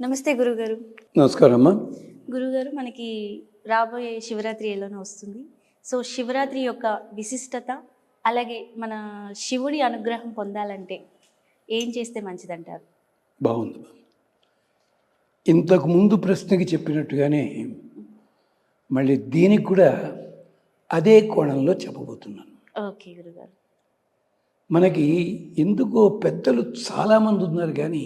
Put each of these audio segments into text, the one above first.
నమస్తే గురుగారు. నమస్కారం అమ్మా గురుగారు మనకి రాబోయే శివరాత్రి ఎలానో వస్తుంది. సో శివరాత్రి యొక్క విశిష్టత అలాగే మన శివుడి అనుగ్రహం పొందాలంటే ఏం చేస్తే మంచిదంటారు? బాగుంది ఇంతకు ముందు ప్రశ్నకి చెప్పినట్టుగానే మళ్ళీ దీనికి కూడా అదే కోణంలో చెప్పబోతున్నాను. ఓకే గురుగారు. మనకి ఎందుకో పెద్దలు చాలామంది ఉన్నారు కానీ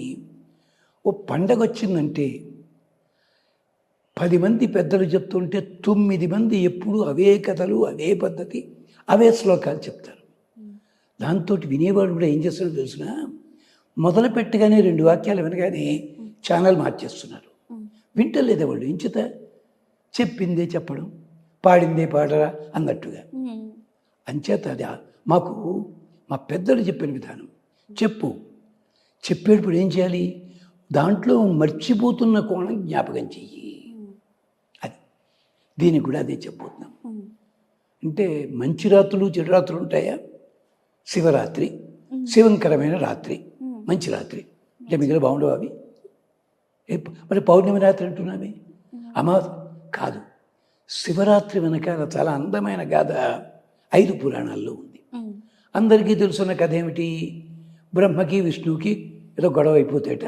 ఓ పండగ వచ్చిందంటే పది మంది పెద్దలు చెప్తుంటే తొమ్మిది మంది ఎప్పుడు అవే కథలు అవే పద్ధతి అవే శ్లోకాలు చెప్తారు. దాంతో వినేవాడు కూడా ఏం చేస్తాడో తెలిసిన? మొదలు పెట్టగానే రెండు వాక్యాలు వినగానే ఛానల్ మార్చేస్తున్నారు. వింటలేదే వాళ్ళు? ఎంచుత చెప్పిందే చెప్పడం పాడిందే పాడరా అన్నట్టుగా. అంచేత అది మాకు మా పెద్దలు చెప్పిన విధానం. చెప్పు. చెప్పేటప్పుడు ఏం చేయాలి? దాంట్లో మర్చిపోతున్న కోణం జ్ఞాపకం చెయ్యి. అది. దీనికి కూడా అదే చెప్పబోతున్నాం. అంటే మంచి రాత్రులు చెడు రాత్రులు ఉంటాయా? శివరాత్రి శివంకరమైన రాత్రి మంచి రాత్రి. అంటే మిగిలిన బాగుండవు అవి? మరి పౌర్ణమి రాత్రి అంటున్నామే అమావాస్య. కాదు. శివరాత్రి వెనకాల చాలా అందమైన గాథ ఐదు పురాణాల్లో ఉంది. అందరికీ తెలుసున్న కథ ఏమిటి? బ్రహ్మకి విష్ణువుకి ఏదో గొడవ అయిపోతేట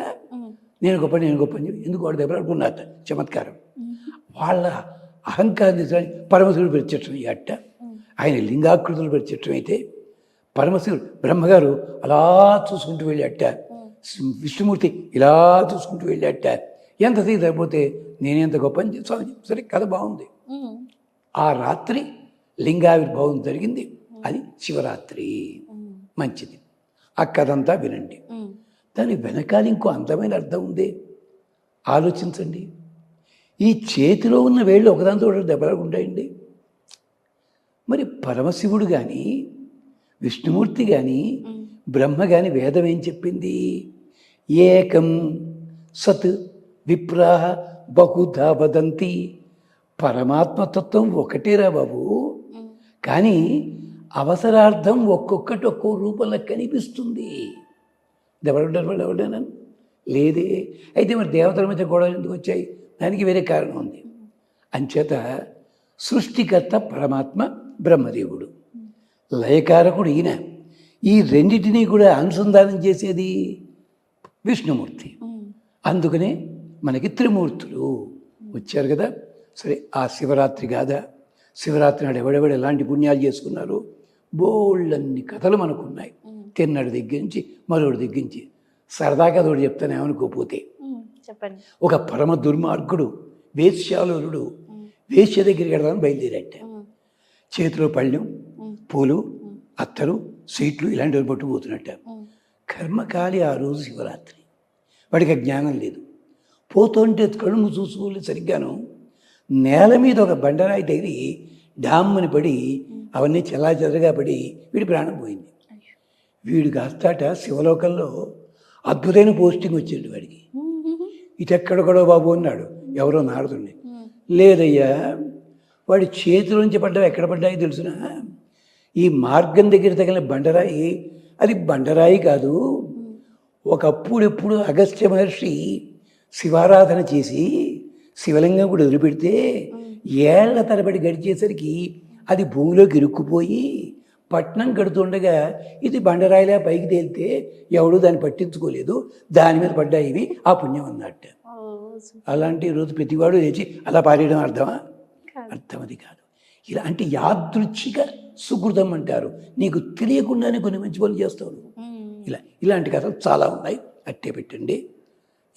నేను గొప్ప నేను గొప్ప అని చెప్పి ఎందుకు వాడు దెబ్బలాడుకున్నట్ట చమత్కారం. వాళ్ళ అహంకారాన్ని పరమశివుడు ప్రత్యక్షం అట్ట. ఆయన లింగాకృతులు ప్రత్యక్షం అయితే పరమశివుడు బ్రహ్మగారు అలా చూసుకుంటూ వెళ్ళాట విష్ణుమూర్తి ఇలా చూసుకుంటూ వెళ్ళాట ఎంతసేపు సరిపోతే నేనెంత గొప్ప అని స్వామి సరే కథ బాగుంది. ఆ రాత్రి లింగావిర్భావం జరిగింది. అది శివరాత్రి. మంచిది. ఆ కథంతా వినండి. దాని వెనకాల ఇంకో అందమైన అర్థం ఉంది. ఆలోచించండి. ఈ చేతిలో ఉన్న వేళ్ళు ఒకదానితో ఒకటి దెబ్బలాడుకుంటాయండి మరి పరమశివుడు కానీ విష్ణుమూర్తి కానీ బ్రహ్మ కానీ వేదం ఏం చెప్పింది? ఏకం సత్ విప్రాహ బహుధా వదంతి. పరమాత్మతత్వం ఒకటేరా బాబు. కానీ అవసరార్థం ఒక్కొక్కటి ఒక్కో రూపంలో కనిపిస్తుంది. ఎవరుంటారు వాళ్ళు? ఎవరైనా లేదే. అయితే మరి దేవతల మధ్య గొడవలు ఎందుకు వచ్చాయి? దానికి వేరే కారణం ఉంది. అంచేత సృష్టికర్త పరమాత్మ బ్రహ్మదేవుడు. లయకారకుడు ఈయన. ఈ రెండింటినీ కూడా అనుసంధానం చేసేది విష్ణుమూర్తి. అందుకనే మనకి త్రిమూర్తులు వచ్చారు కదా? సరే ఆ శివరాత్రి కాదా శివరాత్రి నాడు ఎవడెవడు ఎలాంటి పుణ్యాలు చేసుకున్నారు బోళ్ళన్ని కథలు మనకున్నాయి. తిన్నడి దగ్గర నుంచి మరోడి దగ్గర నుంచి సరదాగా తోడు చెప్తాను ఏమనుకోపోతే చెప్పండి. ఒక పరమ దుర్మార్గుడు వేశ్యాలోలుడు వేశ్య దగ్గరికి వెళ్దామని బయలుదేరట చేతిలో పళ్ళెం పూలు అత్తరు సీట్లు ఇలాంటివి పట్టుకుపోతున్నట్ట. కర్మకాలి ఆ రోజు శివరాత్రి. వాడికి ఆ జ్ఞానం లేదు. పోతుంటే కడుము చూసుకోలేదు సరిగ్గాను. నేల మీద ఒక బండరాయి తగిలి డామ్మని పడి అవన్నీ చెల్లాచెదరగా పడి వీడి ప్రాణం పోయింది. వీడు కాస్తాట శివలోకంలో అద్భుతమైన పోస్టింగ్ వచ్చింది వాడికి. ఇటెక్కడొకడో బాబు అన్నాడు. ఎవరో నారదుడిని లేదయ్యా వాడి చేతిలోంచి పడ్డావు ఎక్కడ పడ్డాయి తెలుసునా? ఈ మార్గం దగ్గర తగిలిన బండరాయి అది బండరాయి కాదు. ఒకప్పుడు ఎప్పుడు అగస్త్య మహర్షి శివారాధన చేసి శివలింగం కూడా వదిలిపెడితే ఏళ్ళ తరబడి గడిచేసరికి అది భూమిలోకి ఇరుక్కుపోయి పట్నం కడుతుండగా ఇది బండరాయిలా పైకి తేలితే ఎవడు దాన్ని పట్టించుకోలేదు. దాని మీద పడ్డాయి ఇవి. ఆ పుణ్యం అన్నట్ట అలాంటి రోజు ప్రతివాడు లేచి అలా పారేయడం అర్థమా? అర్థం అది కాదు. ఇలాంటి యాదృచ్ఛిక సుకృతం అంటారు. నీకు తెలియకుండానే కొన్ని మంచి పనులు చేస్తావు ఇలా ఇలాంటి కథలు చాలా ఉన్నాయి. అట్టే పెట్టండి.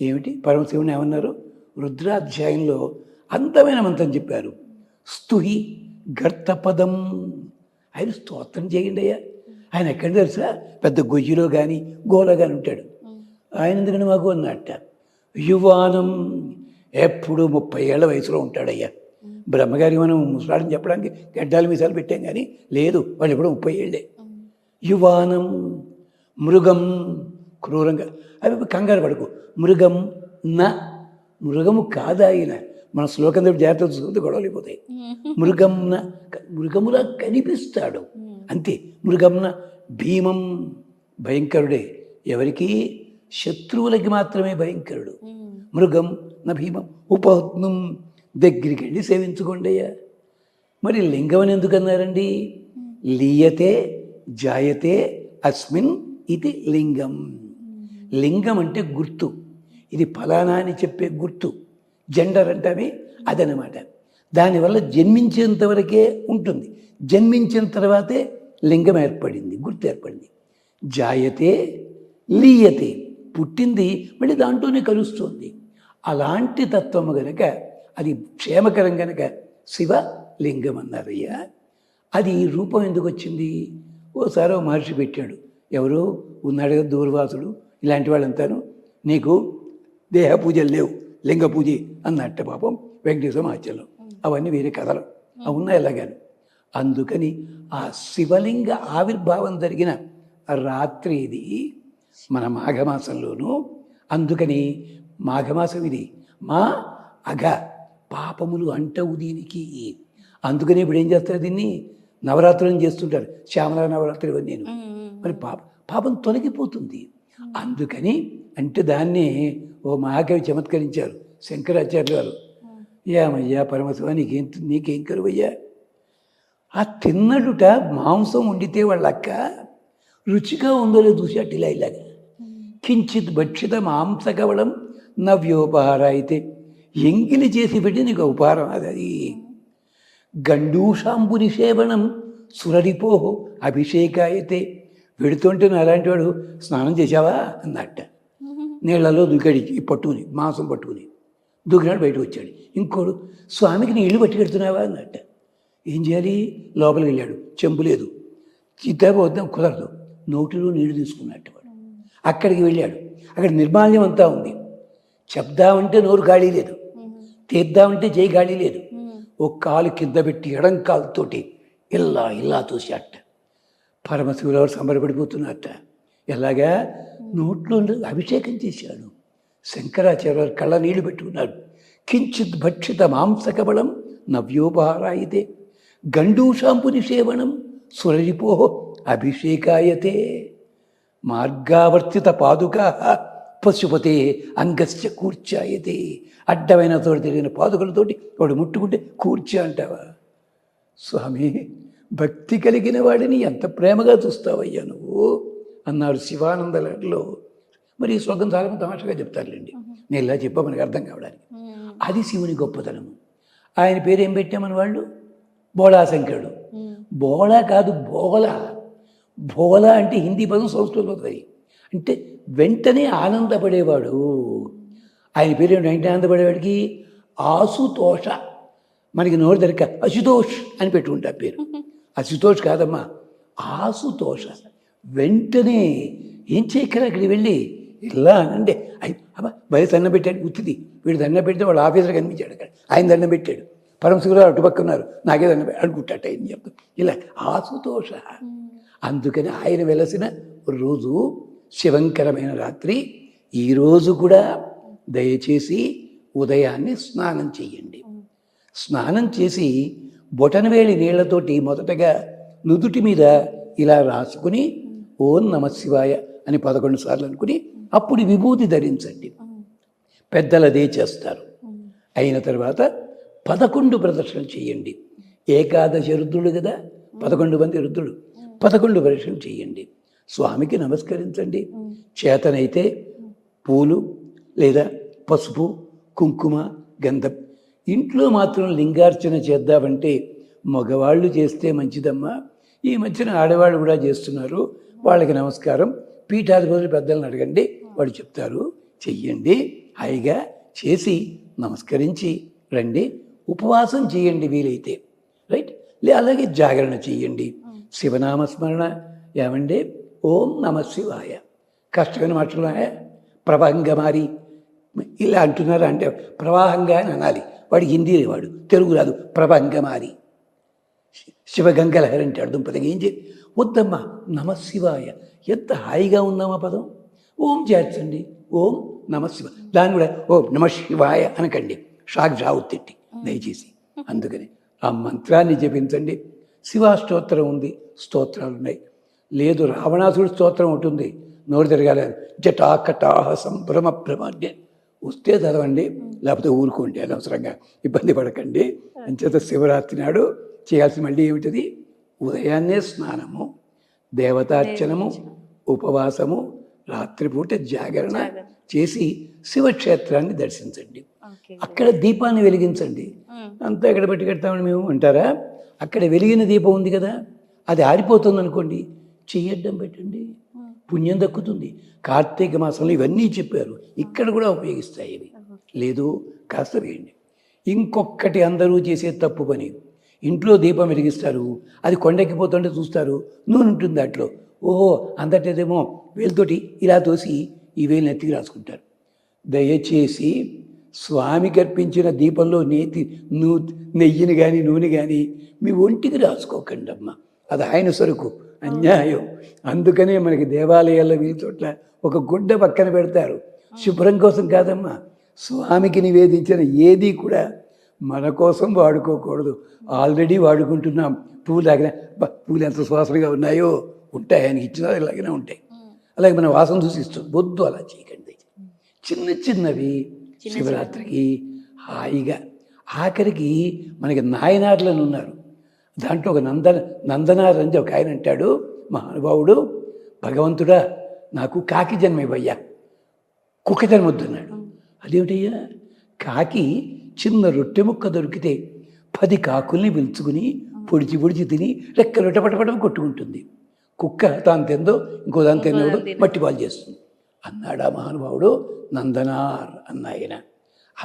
ఏమిటి? పరమశివుని ఏమన్నారు? రుద్రాధ్యాయంలో అందమైన మంత్రం చెప్పారు. స్తుహి గర్తపదం ఆయన స్తోత్రం చేయండి అయ్యా. ఆయన ఎక్కడ తెలుసా? పెద్ద గొయ్యిలో కానీ గోలో కానీ ఉంటాడు. ఆయన ఎందుకని మాకు అన్నట్ట యువానం ఎప్పుడు ముప్పై ఏళ్ళ వయసులో ఉంటాడయ్యా. బ్రహ్మగారి మనం ముసలాడని చెప్పడానికి గడ్డాలు మీసాలు పెట్టాం కానీ లేదు వాళ్ళు ఎప్పుడు ముప్పై ఏళ్ళే. యువానం మృగం క్రూరంగా. అవి కంగారు పడుకో. మృగం నా మృగము కాదు ఆయన. మన శ్లోకం దగ్గర జాగ్రత్త చూసుకుంటే గొడవలు అయిపోతాయి. మృగంన మృగములా కనిపిస్తాడు. అంతే. మృగంన భీమం భయంకరుడే. ఎవరికి? శత్రువులకి మాత్రమే భయంకరుడు. మృగం నా భీమం ఉపహత్నం దగ్గరికి వెళ్ళి సేవించుకోండి అయ్యా. మరి లింగం అని ఎందుకు అన్నారండి? లీయతే జాయతే అస్మిన్ ఇది లింగం. లింగం అంటే గుర్తు. ఇది ఫలానా అని చెప్పే గుర్తు. జెండర్ అంటామే అదనమాట దానివల్ల జన్మించేంతవరకే ఉంటుంది. జన్మించిన తర్వాతే లింగం ఏర్పడింది గుర్తు ఏర్పడింది. జాయతే లీయతే పుట్టింది మళ్ళీ దాంట్లోనే కలుస్తుంది. అలాంటి తత్వము గనక అది క్షేమకరం గనక శివ లింగం అన్నారయ్యా. అది రూపం ఎందుకు వచ్చింది? ఓసారి ఓ మహర్షి పెట్టాడు. ఎవరు? ఉన్నాడు కదా దూర్వాసుడు. ఇలాంటి వాళ్ళంతాను. నీకు దేహ పూజలు లేవు. లింగ పూజ అన్నట్ట పాపం వెంకటేశ్వర ఆచరణం అవన్నీ వేరే కథలు. అవి ఉన్నాయి ఎలాగాను అందుకని ఆ శివలింగ ఆవిర్భావం జరిగిన రాత్రి ఇది మన మాఘమాసంలోనూ అందుకని మాఘమాసం ఇది మా అఘ పాపములు అంటవు దీనికి అందుకని ఇప్పుడు ఏం చేస్తారు దీన్ని? నవరాత్రులను చేస్తుంటారు. శ్యామల నవరాత్రి ఇవన్నీ నేను మరి పాప పాపం తొలగిపోతుంది. అందుకని అంటే దాన్ని ఓ మహాకవి చమత్కరించారు శంకరాచార్య గారు. ఏమయ్యా పరమశివ నీకేం నీకేం కరువయ్యా? ఆ తిన్నడుట మాంసం వండితే వాళ్ళక్క రుచిగా ఉందో లేదో చూసాట ఇలా ఇలాగా. కించిత్ భక్షిత మాంసకవళం నవ్యోపహార అయితే ఎంగిలి చేసి పెట్టి నీకు ఉపహారం అది అది. గండూషాంబుని సేవనం సురరిపో అభిషేకాయతే వెడుతుంటే అలాంటి వాడు స్నానం చేశావా? అన్నట్ట. నీళ్ళలో దూకాడు ఈ పట్టుకుని మాంసం పట్టుకుని. దూకినాడు బయటకు వచ్చాడు. ఇంకోడు స్వామికి నీళ్ళు పట్టి కడుతున్నావా? అన్నట్ట ఏం చేయాలి? లోపలికి వెళ్ళాడు. చెంపు లేదు. చిత్తపోద్దాం కుదరదు. నోటిలో నీళ్ళు తీసుకున్నట్టు వాడు. అక్కడికి వెళ్ళాడు. అక్కడ నిర్మాల్యం అంతా ఉంది. చెప్దామంటే నోరు ఖాళీ లేదు. తీద్దామంటే చేయి ఖాళీ లేదు. ఒక కాలు కింద పెట్టి ఎడం కాలుతోటి ఇలా ఇలా చూశాట పరమశివులవారు సంబరపడిపోతున్నారట. ఎలాగా? నోట్లో అభిషేకం చేశాడు. శంకరాచార్య కళ్ళ నీళ్ళు పెట్టుకున్నాడు కించిత్ భక్షిత మాంసకబలం నవ్యోపహారాయితే. గండూషాంపుని సేవనం సురరిపో అభిషేకాయతే. మార్గావర్తిత పాదుకా పశుపతే అంగస్య కూర్చాయతే. అడ్డమైన తోటి తిరిగిన పాదుకలతోటి వాడు ముట్టుకుంటే కూర్చా అంటావా? స్వామి భక్తి కలిగిన వాడిని ఎంత ప్రేమగా చూస్తావయ్యా నువ్వు? అన్నారు శివానందలో మరి ఈ శ్లోకం చాలా మంది తమాషగా చెప్తారులేండి. నేను ఇలా చెప్పా మనకు అర్థం కావడానికి. అది శివుని గొప్పతనము. ఆయన పేరు ఏం పెట్టామని వాళ్ళు? బోళాశంకరుడు బోళా కాదు బోలా బోలా అంటే హిందీ పదం సంస్కృతంలో అది అంటే వెంటనే ఆనందపడేవాడు. ఆయన పేరు వెంటనే ఆనందపడేవాడికి ఆసుతోష మనకి నోరు దొరిక అశుతోష్ అని పెట్టుకుంటా పేరు. అశుతోష్ కాదమ్మా ఆసుతోష వెంటనే ఏం చేయక్కర అక్కడికి వెళ్ళి? ఇలా అనండి అయ్యి అబ్బా బయట దండం పెట్టాడు ఉత్తిది. వీడు దండం పెడితే వాళ్ళ ఆఫీసర్ కనిపించాడు అక్కడ. ఆయన దండం పెట్టాడు. పరమశివరావు అటుపక్క ఉన్నారు నాకే దండం అడుగుట్ట ఏం చెప్తాం. ఇలా ఆసుతోష అందుకని ఆయన వెలసిన రోజు శివంకరమైన రాత్రి ఈరోజు కూడా దయచేసి ఉదయాన్నే స్నానం చేయండి. స్నానం చేసి బొటనవేలి నీళ్ళతోటి మొదటగా నుదుటి మీద ఇలా రాసుకుని ఓం నమ శివాయ అని పదకొండు సార్లు అనుకుని అప్పుడు విభూతి ధరించండి. పెద్దలు అదే చేస్తారు. అయిన తర్వాత పదకొండు ప్రదర్శనలు చేయండి. ఏకాదశి రుద్రుడు కదా? పదకొండు మంది రుద్రుడు. పదకొండు ప్రదర్శనలు చేయండి. స్వామికి నమస్కరించండి. చేతనైతే పూలు లేదా పసుపు కుంకుమ గంధం ఇంట్లో మాత్రం లింగార్చన చేద్దామంటే మగవాళ్ళు చేస్తే మంచిదమ్మా. ఈ మధ్యన ఆడవాళ్ళు కూడా చేస్తున్నారు. వాళ్ళకి నమస్కారం. పీఠాధిపతులు పెద్దలను అడగండి. వాళ్ళు చెప్తారు. చెయ్యండి. హాయిగా చేసి నమస్కరించి రండి. ఉపవాసం చేయండి వీలైతే. రైట్? లే అలాగే జాగరణ చేయండి. శివనామస్మరణ ఏమండి? ఓం నమ శివాయ. కష్టమైన మాటలు ప్రవాహంగా మారి. ఇలా అంటున్నారు అంటే ప్రవాహంగా అని అనాలి. వాడు హిందీ వాడు. తెలుగు రాదు. ప్రవాహంగా మారి. శివగంగలహరి అంటే అర్థం పదం ఏం వద్దమ్మా నమ శివాయ. ఎంత హాయిగా ఉందమ్మా పదం? ఓం చేర్చండి. ఓం నమ శివ దాన్ని కూడా ఓం నమ శివాయ అనకండి. షాక్ జావు తిట్టి దయచేసి. అందుకని ఆ మంత్రాన్ని జపించండి. శివాష్టోత్తరం ఉంది. స్తోత్రాలు ఉన్నాయి. లేదు రావణాసుడు స్తోత్రం ఉంటుంది నోరు తిరగాలి. జటాకటాహ సంభ్రమ భ్రమాడ్య వస్తే చదవండి. లేకపోతే ఊరుకోండి అనవసరంగా. ఇబ్బంది పడకండి. అంచేత శివరాత్రి నాడు చేయాల్సిన మళ్ళీ ఏమిటది? ఉదయాన్నే స్నానము దేవతార్చనము ఉపవాసము రాత్రిపూట జాగరణ. చేసి శివక్షేత్రాన్ని దర్శించండి. అక్కడ దీపాన్ని వెలిగించండి. అంతా ఎక్కడ పెట్టి కడతామని మేము అంటారా? అక్కడ వెలిగిన దీపం ఉంది కదా అది ఆరిపోతుంది అనుకోండి చెయ్యడ్డం పెట్టండి. పుణ్యం దక్కుతుంది. కార్తీక మాసంలో ఇవన్నీ చెప్పారు. ఇక్కడ కూడా ఉపయోగిస్తాయి ఇవి. లేదు కాస్త వేయండి. ఇంకొకటి అందరూ చేసే తప్పు పని ఇంట్లో దీపం వెలిగిస్తారు. అది కొండెక్కిపోతుంటే చూస్తారు. నూనె ఉంటుంది దాంట్లో. ఓహో అంతటేదేమో వేలుతోటి ఇలా తోసి ఈ వేలు నెత్తికి రాసుకుంటారు. దయచేసి స్వామికి అర్పించిన దీపంలో నేతి నూ నెయ్యిని కానీ నూనె కానీ మీ ఒంటికి రాసుకోకండి అమ్మ అది ఆయన సరుకు అన్యాయం. అందుకనే మనకి దేవాలయాల్లో వీరి చోట్ల ఒక గుడ్డ పక్కన పెడతారు. శుభ్రం కోసం కాదమ్మా. స్వామికి నివేదించిన ఏది కూడా మన కోసం వాడుకోకూడదు. ఆల్రెడీ వాడుకుంటున్నాం. లాగిన "అబ్బా, పువ్వులు ఎంత సువాసనగా ఉన్నాయో ఉంటాయి. ఆయనకి ఇచ్చినా ఇలాగనే ఉంటాయి. అలాగే మన వాసన చూసి ఇస్తాం వద్దు అలా చేయకండి. చిన్న చిన్నవి శివరాత్రికి హాయిగా. ఆఖరికి మనకి నాయనార్లను ఉన్నారు. దాంట్లో ఒక నందన నందనార్ అని ఒక ఆయన అంటాడు. మహానుభావుడు భగవంతుడా నాకు కాకి జన్మ ఇవ్వయ్యా కుక్క జన్మ వద్దన్నాడు అదేమిటయ్యా? కాకి చిన్న రొట్టె ముక్క దొరికితే పది కాకుల్ని పిలుచుకుని పొడిచి పొడిచి తిని రెక్కలు పటపటం కొట్టుకుంటుంది. కుక్క తాను తిందో ఇంకో దాని తినదు మట్టి పాలు చేస్తుంది. అన్నాడు ఆ మహానుభావుడు నందనార్ అన్న ఆయన.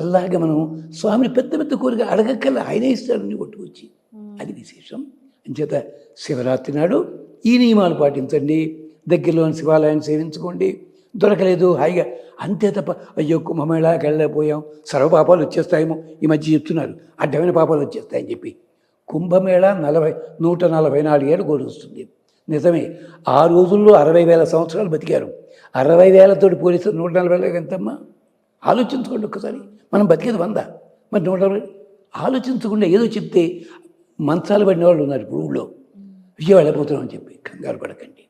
అలాగే మనం స్వామిని పెద్ద పెద్ద కోరిక అడగక్కల ఆయనే ఇస్తాడని కొట్టుకొచ్చి. అది విశేషం. అంచేత శివరాత్రి నాడు ఈ నియమాలు పాటించండి. దగ్గరలోని శివాలయాన్ని సేవించుకోండి. దొరకలేదు హాయిగా. అంతే తప్ప అయ్యో కుంభమేళాకి వెళ్ళలేకపోయాం. సర్వపాపాలు వచ్చేస్తాయేమో ఈ మధ్య చెప్తున్నారు. అడ్డమైన పాపాలు వచ్చేస్తాయని చెప్పి. కుంభమేళ నలభై నూట నలభై నాలుగేళ్ళు గోరుస్తుంది నిజమే ఆ రోజుల్లో అరవై వేల సంవత్సరాలు బతికారు. అరవై వేలతోటి పోలీసులు నూట నలభై వేల ఎంతమ్మా? ఆలోచించుకోండి ఒక్కసారి. మనం బతికేది వంద. మరి నూట నలభై ఆలోచించకుండా ఏదో చెప్తే మంచాలు పడిన వాళ్ళు ఉన్నారు ఇప్పుడు ఊళ్ళో. విజయవాడ వెళ్ళిపోతున్నామని చెప్పి కంగారు పడకండి.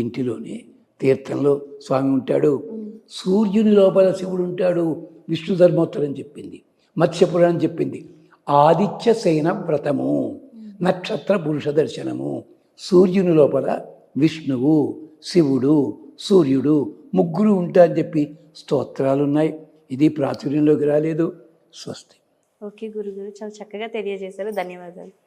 ఇంటిలోనే తీర్థంలో స్వామి ఉంటాడు. సూర్యుని లోపల శివుడు ఉంటాడు. విష్ణు ధర్మోత్తరం చెప్పింది. మత్స్యపురాణం చెప్పింది. ఆదిత్య సేన వ్రతము. నక్షత్ర పురుష దర్శనము. సూర్యుని లోపల విష్ణువు శివుడు సూర్యుడు ముగ్గురు ఉంటారని చెప్పి స్తోత్రాలు ఉన్నాయి ఇది ప్రాచుర్యంలోకి రాలేదు. స్వస్తి. ఓకే గురుగారు చాలా చక్కగా తెలియజేశారు. ధన్యవాదాలు.